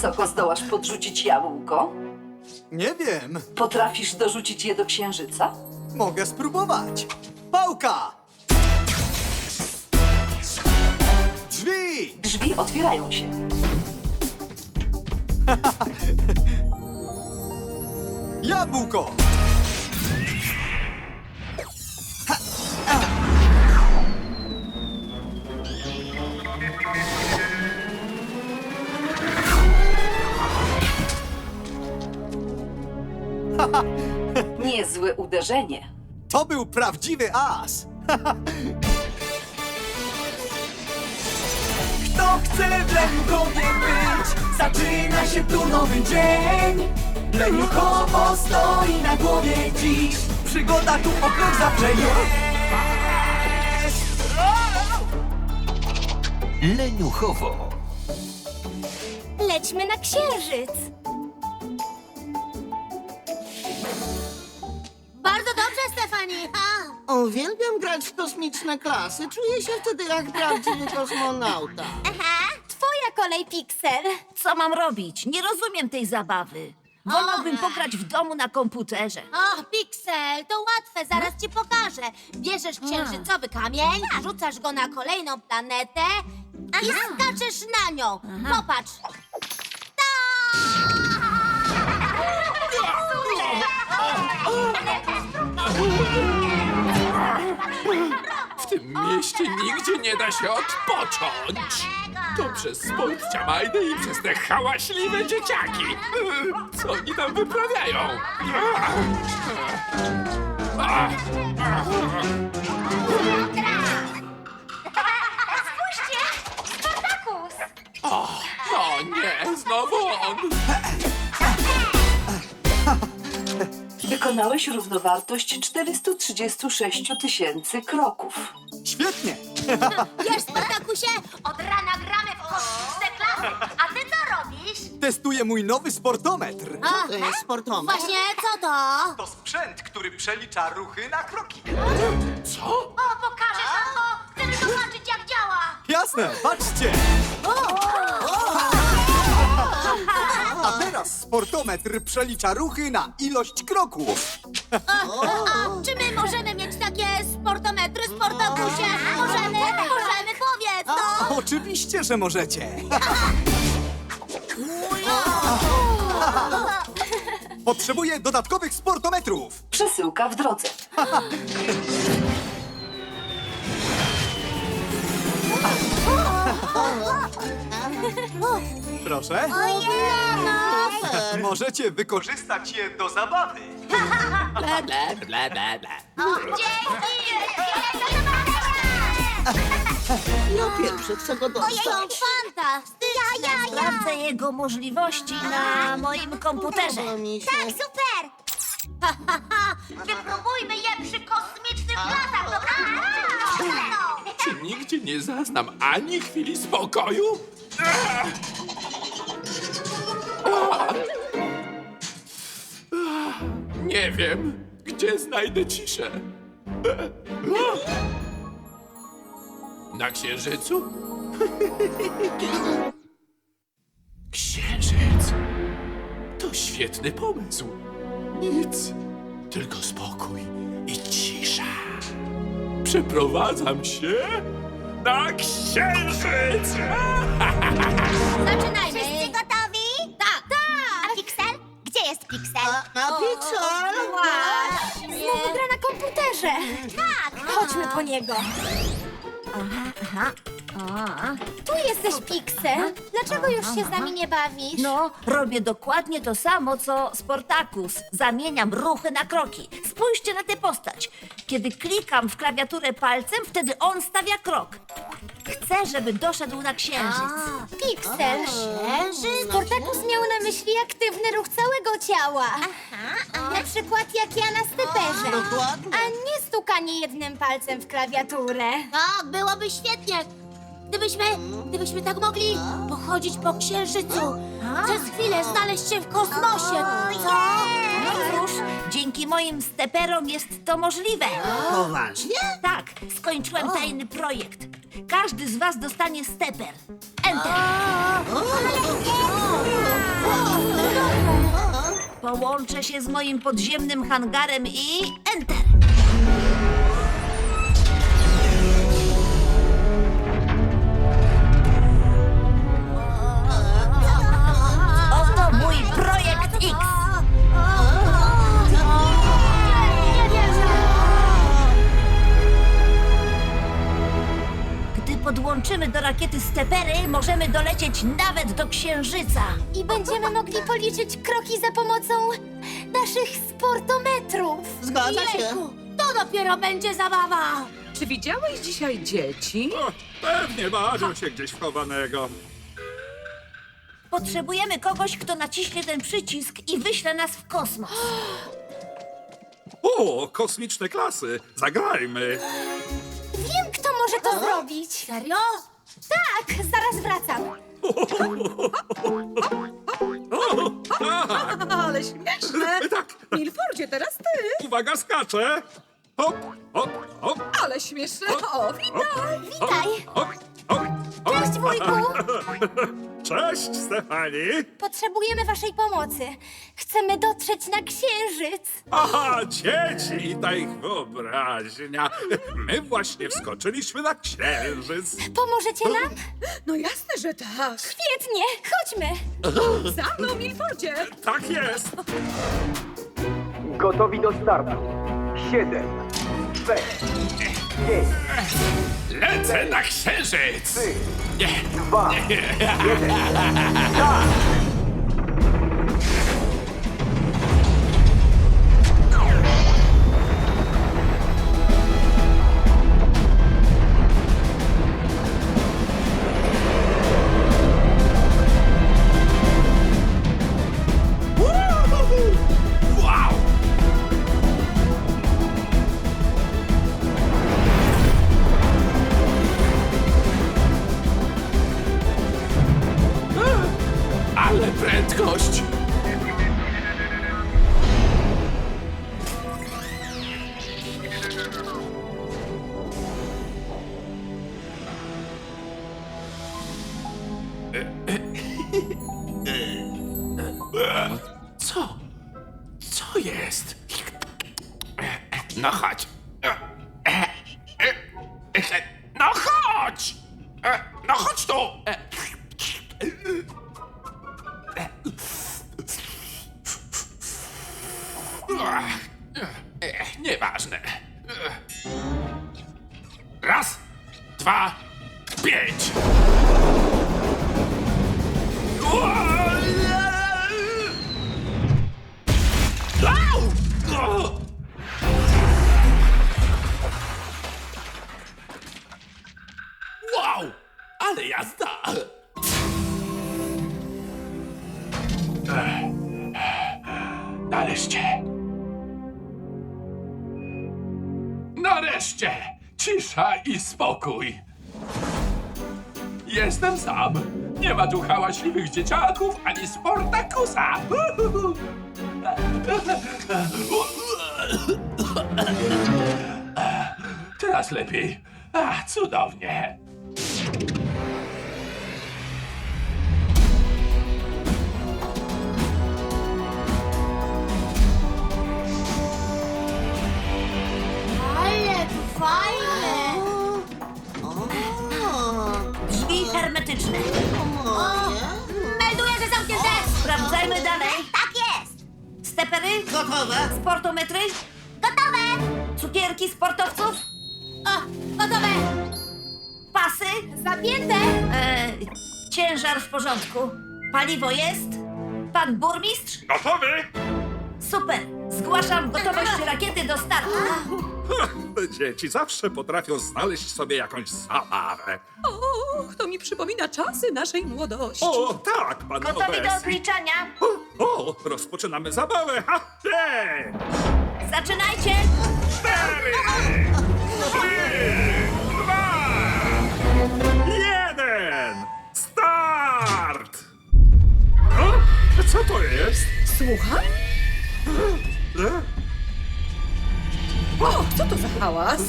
wysoko zdołasz podrzucić jabłko? Nie wiem. Potrafisz dorzucić je do księżyca? Mogę spróbować. Pałka! Drzwi! Drzwi otwierają się. Jabłko! Niezłe uderzenie. To był prawdziwy as! Kto chce w Leniuchowie być? Zaczyna się tu nowy dzień Leniuchowo stoi na głowie dziś Przygoda tu o krok zawsze jest Leniuchowo. Lećmy na księżyc. Uwielbiam grać w kosmiczne klasy. Czuję się wtedy jak prawdziwy kosmonauta. aha. Twoja kolej, Pixel. Co mam robić? Nie rozumiem tej zabawy. Wolałbym pograć w domu na komputerze. O, Pixel, to łatwe, zaraz ci pokażę. Bierzesz księżycowy kamień, rzucasz go na kolejną planetę i skaczesz na nią. Popatrz. Mieście nigdzie nie da się odpocząć. To przez sport Ciamajdy i przez te hałaśliwe dzieciaki. Co oni tam wyprawiają? Spójrzcie, Spartakus. O nie, znowu on. Wykonałeś równowartość 436 tysięcy kroków. Świetnie! Wiesz, Spartakusie, od rana gramy w kosmiczne klasy. A ty co robisz? Testuję mój nowy sportometr. A, To jest sportometr. właśnie, co to? To sprzęt, który przelicza ruchy na kroki Co? O, pokażesz nam to! Chcemy zobaczyć, jak działa! Jasne, patrzcie! A teraz sportometr przelicza ruchy na ilość kroków. A czy my możemy mieć takie sportometry, Oczywiście, że możecie. Potrzebuję dodatkowych sportometrów. Przesyłka w drodze. Proszę. No! Możecie wykorzystać je do zabawy. Bla, bla, bla, bla, bla. Dzięki! Ja pierwszy chcę go Ojej, dostać. fantastyczne! Ja, ja, Sprawdzę jego możliwości na moim komputerze. Podoba mi się. super! Wypróbujmy je przy kosmicznych klasach, dobra? No. Czy nigdzie nie zaznam ani chwili spokoju? Nie wiem, gdzie znajdę ciszę. Na księżycu? Księżyc. To świetny pomysł. Nic, tylko spokój i cisza. Przeprowadzam się na księżyc! Zaczynajmy! Wszyscy gotowi? Tak! Tak! A Pixel? Gdzie jest Pixel? A, a Pixel? Znowu gra na komputerze! Tak! Chodźmy po niego! Tu jesteś, Pixel! Dlaczego już się z nami nie bawisz? No, robię dokładnie to samo, co Sportakus. Zamieniam ruchy na kroki. Spójrzcie na tę postać. Kiedy klikam w klawiaturę palcem, wtedy on stawia krok. Chcę, żeby doszedł na księżyc. Pixel! Księżyc! Sportakus miał na myśli aktywny ruch całego ciała. Na przykład jak ja na styperze. Dokładnie. A nie stukanie jednym palcem w klawiaturę. Tak, byłoby świetnie. Gdybyśmy, gdybyśmy tak mogli pochodzić po księżycu. Przez chwilę znaleźć się w kosmosie. Co? No cóż, dzięki moim steperom jest to możliwe. Poważnie? Tak, skończyłem tajny projekt. Każdy z was dostanie steper. Enter. Połączę się z moim podziemnym hangarem i enter. Rakiety stepery, możemy dolecieć nawet do Księżyca. I będziemy mogli policzyć kroki za pomocą naszych sportometrów. Zgadza się. Jejku, To dopiero będzie zabawa! Czy widziałeś dzisiaj dzieci? O, pewnie bawią się gdzieś wchowanego. Potrzebujemy kogoś, kto naciśnie ten przycisk i wyśle nas w kosmos. O, kosmiczne klasy. Zagrajmy. Wiem, kto może to zrobić. Serio? Tak, zaraz wracam. Ale śmieszne! Tak, Milfordzie, teraz ty! uwaga, skaczę. Hop, hop, hop, Ale śmieszne! O, witaj! Witaj. hop, hop, hop. Cześć, wujku. Cześć, Stefani. Potrzebujemy waszej pomocy. Chcemy dotrzeć na księżyc. Aha, dzieci, ta ich wyobraźnia. My właśnie wskoczyliśmy na księżyc. Pomożecie nam? No jasne, że tak! Świetnie, chodźmy. Za mną, Milfordzie! Tak jest. Gotowi do startu. Siedem, sześć, pięć, Lecę na księżyc! Nie, dwa, jeden. Dwa, pięć. Au! Tu hałaśliwych dzieciaków ani Sportakusa! Teraz lepiej. Ach, cudownie. Ale fajne. Drzwi hermetyczne. Sprawdzajmy dalej. Tak jest. Stepery? Gotowe? Sportometry? Gotowe. Cukierki sportowców? O, gotowe. Pasy? Zapięte. E, ciężar w porządku. Paliwo jest? Pan burmistrz? Gotowy? Super. Zgłaszam gotowość rakiety do startu. Dzieci zawsze potrafią znaleźć sobie jakąś zabawę. Och, to mi przypomina czasy naszej młodości. O, tak, pan Gotowi do Obesi. odliczania? O, rozpoczynamy zabawę. Ha, pięć, Zaczynajcie! cztery, trzy, dwa, jeden. Start! O, co to jest? Słucham? E? O, co to za hałas?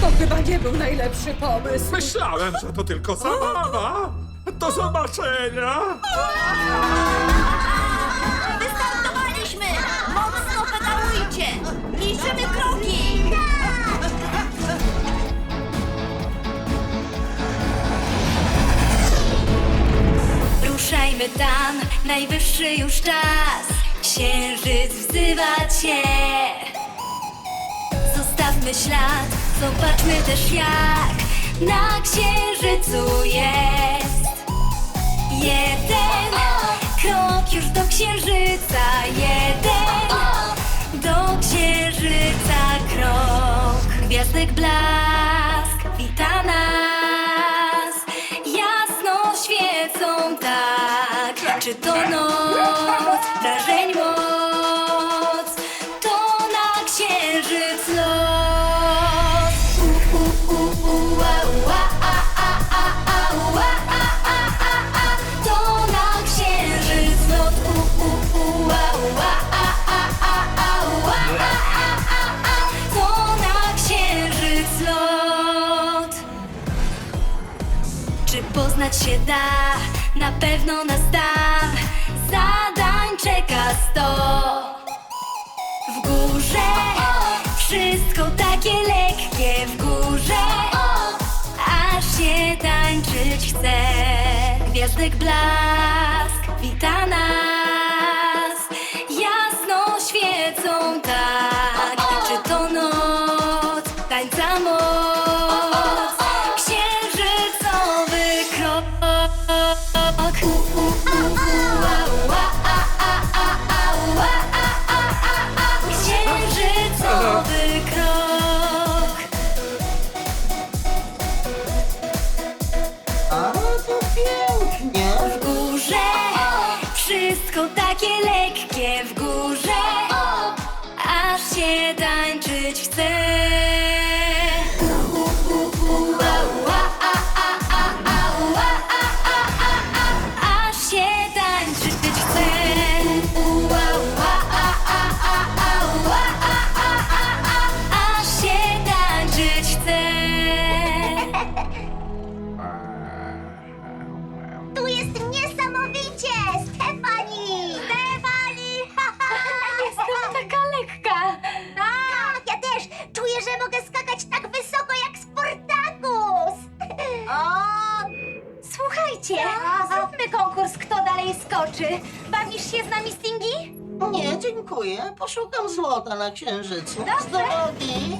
To chyba nie był najlepszy pomysł. Myślałem, że to tylko zabawa. Do zobaczenia! Tam, najwyższy już czas. Księżyc wzywa cię. Zostawmy ślad, zobaczmy też jak na księżycu jest. Jeden krok już do księżyca, jeden do księżyca krok. Gwiazdek blask wita nas, To noc, wrażeń moc, to na księżyc los. U, u, u, u, ua, a, a, a, a, ua, a, a, a, a. To na księżyc lot. U, u, u, ua, a, a, a, a, ua, a, a, a, a. To na księżyc lot. Czy poznać się da? Na pewno nas tam Gwiazdek blask. Wita nas, Bawisz się z nami, Stingy? Nie, dziękuję. Poszukam złota na księżycu. Z drogi.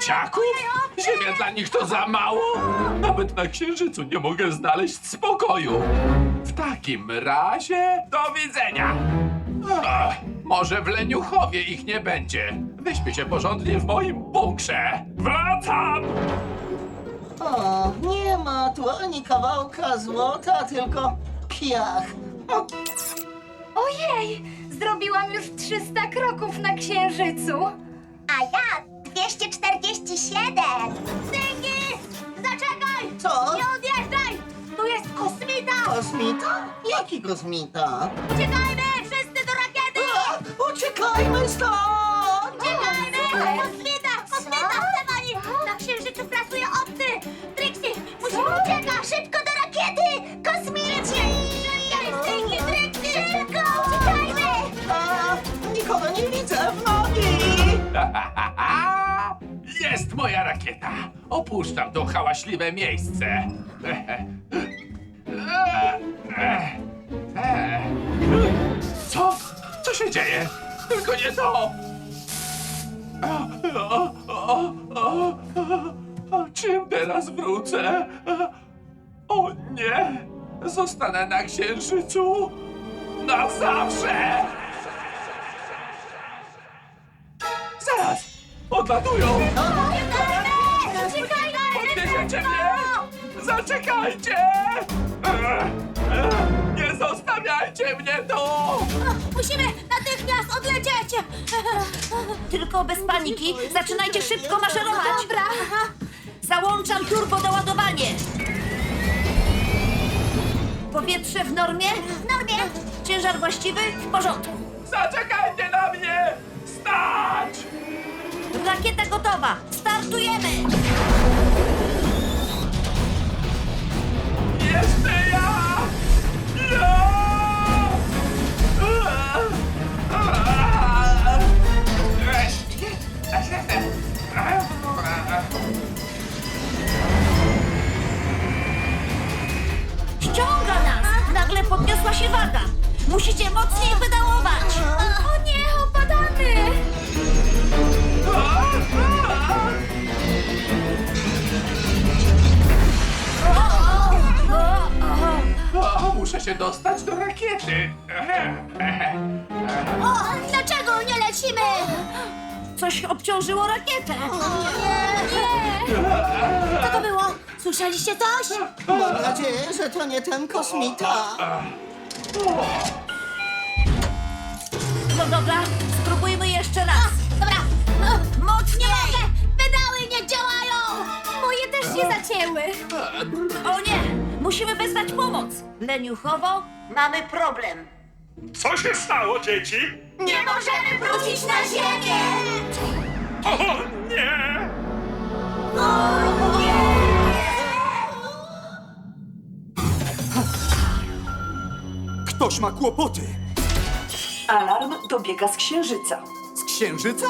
Dzieciaków? Ziemia dla nich to za mało? Nawet na księżycu nie mogę znaleźć spokoju. W takim razie do widzenia. Ach, może w Leniuchowie ich nie będzie. Wyśpię się porządnie w moim bunkrze. Wracam! O, nie ma tu ani kawałka złota, tylko piach. Ojej! Zrobiłam już 300 kroków na księżycu. A ja 247. Dyngi! Zaczekaj! Co? Nie odjeżdżaj! Tu jest kosmita! Kosmita? Jaki kosmita? Uciekajmy! Wszyscy do rakiety! A, uciekajmy stąd! Uciekajmy! Kosmita! Kosmita! Stefani! Na księżycu pracuje obcy! Trixie! Musimy uciekać! Szybko do rakiety! Kosmici! Szybko! Dyngi! Trixie! Szybko! Uciekajmy! A, nikogo nie widzę w nogi! Jest moja rakieta. Opuszczam to hałaśliwe miejsce. Co? Co się dzieje? Tylko nie to! O, czym teraz wrócę? O nie! Zostanę na księżycu na zawsze! Zaraz! Odlatują! Podniesiecie mnie! Zaczekajcie! Nie zostawiajcie mnie tu! Musimy natychmiast odlecieć! Tylko bez paniki, zaczynajcie szybko maszerować. Dobra. Załączam turbodoładowanie. Powietrze w normie? W normie. Ciężar właściwy? W porządku. Zaczekajcie na mnie! Stać! Rakieta gotowa. Startujemy. Jeszcze ja! Ja! Ściąga nas. Nagle podniosła się waga. Musicie mocniej pedałować. Muszę się dostać do rakiety. O, dlaczego nie lecimy? Coś obciążyło rakietę. Nie, nie! Co to było? Słyszeliście coś? Mam nadzieję, że to nie ten kosmita. No dobra, spróbujmy jeszcze raz. Dobra. Mocniej! Pedały nie działają! Moje też się zacięły. O nie! Musimy wezwać pomoc. Leniuchowo, mamy problem. Co się stało, dzieci? Nie możemy wrócić na ziemię! O nie! Ktoś ma kłopoty. Alarm dobiega z księżyca. Z księżyca?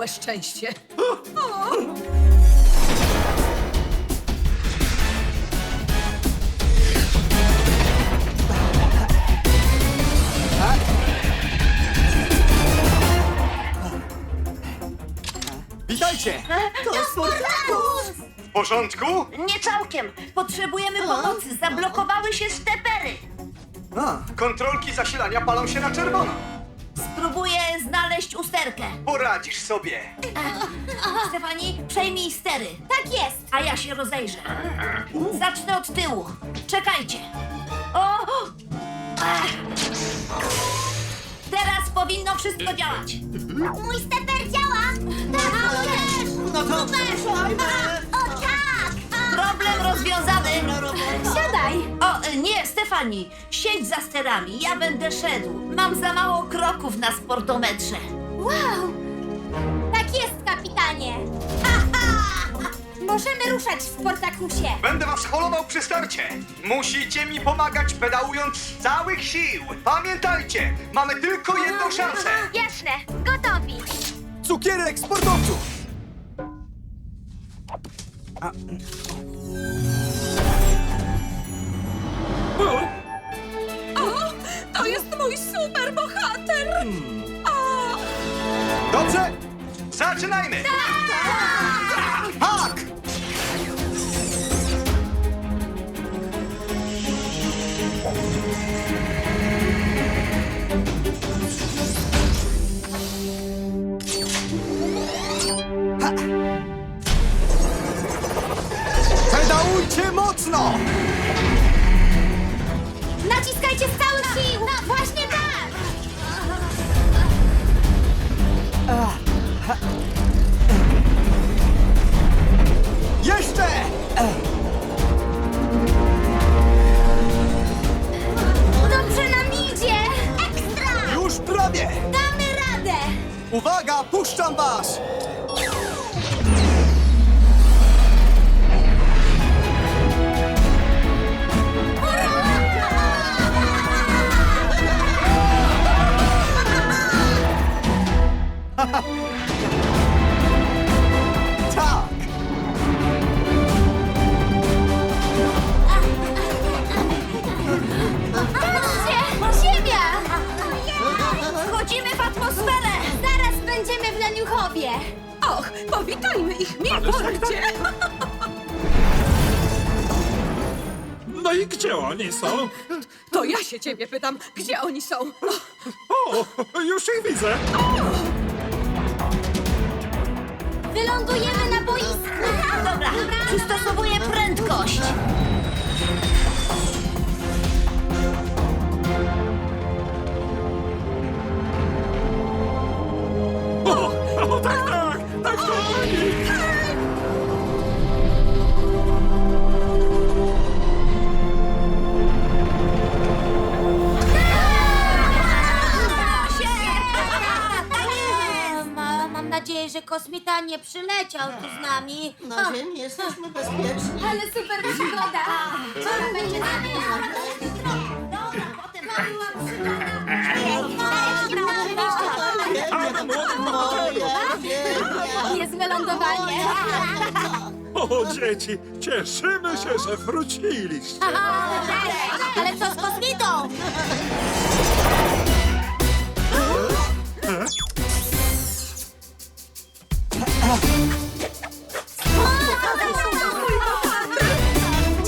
Całe szczęście. Witajcie! To Sportakus! W porządku? Nie całkiem. Potrzebujemy pomocy. Zablokowały się stepery. A, kontrolki zasilania palą się na czerwono. Spróbuję znaleźć usterkę. Poradzisz sobie. Stefani, przejmij stery. Tak jest! A ja się rozejrzę. Zacznę od tyłu. Czekajcie. O! Ach. Teraz powinno wszystko działać. Mój steper działa! Tak, mój też! No to ruszajmy! O tak! Problem rozwiązany. Siadaj! O, Stefani, siedź za sterami, ja będę szedł. Mam za mało kroków na sportometrze. Wow! Tak jest, kapitanie! Aha! Możemy ruszać w Sportakusie! Będę was holował przy starcie. Musicie mi pomagać pedałując z całych sił. Pamiętajcie, mamy tylko jedną szansę. Jasne, gotowi! Cukierek sportowców! O, to jest mój super bohater. O, Dobrze? Zaczynajmy! Tak! Ha! Pedałujcie mocno! Uwaga, puszczam was! są? To ja się ciebie pytam, gdzie oni są? O, O, już ich widzę. Wylądujemy na boisku! Dobra, przystosowuję prędkość. O, o tak, tak, tak to oni. Kosmita nie przyleciał tu z nami. Na ziemi jesteśmy bezpieczni. Ale super przygoda! Co będzie z nami? Moja ziemia. Jest wylądowanie! O, dzieci, cieszymy się, że wróciliście. Ale co z kosmitą?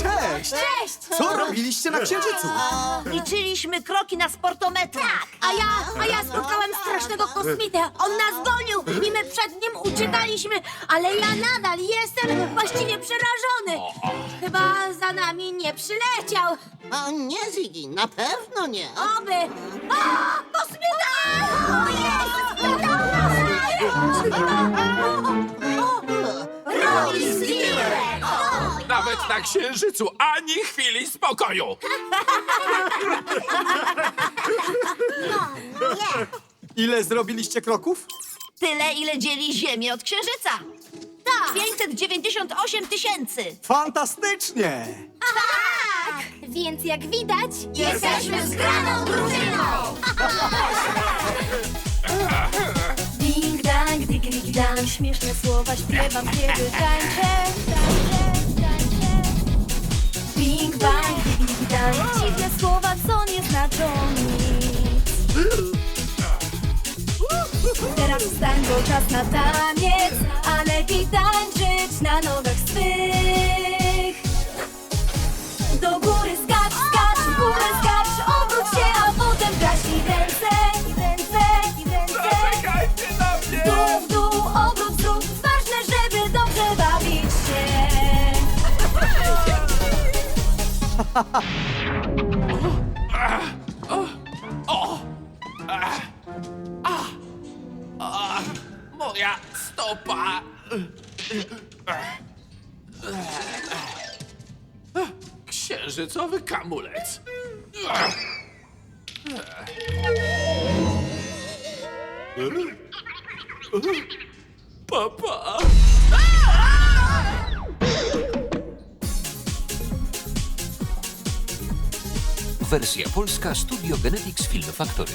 Cześć! Cześć! Co robiliście na Księżycu? Liczyliśmy kroki na sportometrach. A ja, a ja spotkałem strasznego kosmitę. On nas gonił i my przed nim uciekaliśmy, ale ja nadal jestem właściwie przerażony. Chyba za nami nie przyleciał. A nie, Ziggy, na pewno nie. Oby! A, kosmita! O jest! Robi Nawet na księżycu ani chwili spokoju. Ile zrobiliście kroków? Tyle, ile dzieli Ziemię od Księżyca. Tak! 598 tysięcy. Fantastycznie! Tak! Więc jak widać, jesteśmy zgraną drużyną! Ding dang, dig dang Śmieszne słowa śpiewam, kiedy Tańczę, czas na taniec A lepiej tańczyć na nogach swych. Do góry skacz, skacz, w górę skacz Obróć się, a potem gaśnij ręce I ręce, i ręce. Na mnie! Dół, w dół, obrót zrób Ważne, żeby dobrze bawić się Moja stopa! Księżycowy kamulec. Papa! Wersja polska Studio Genetics Film Factory.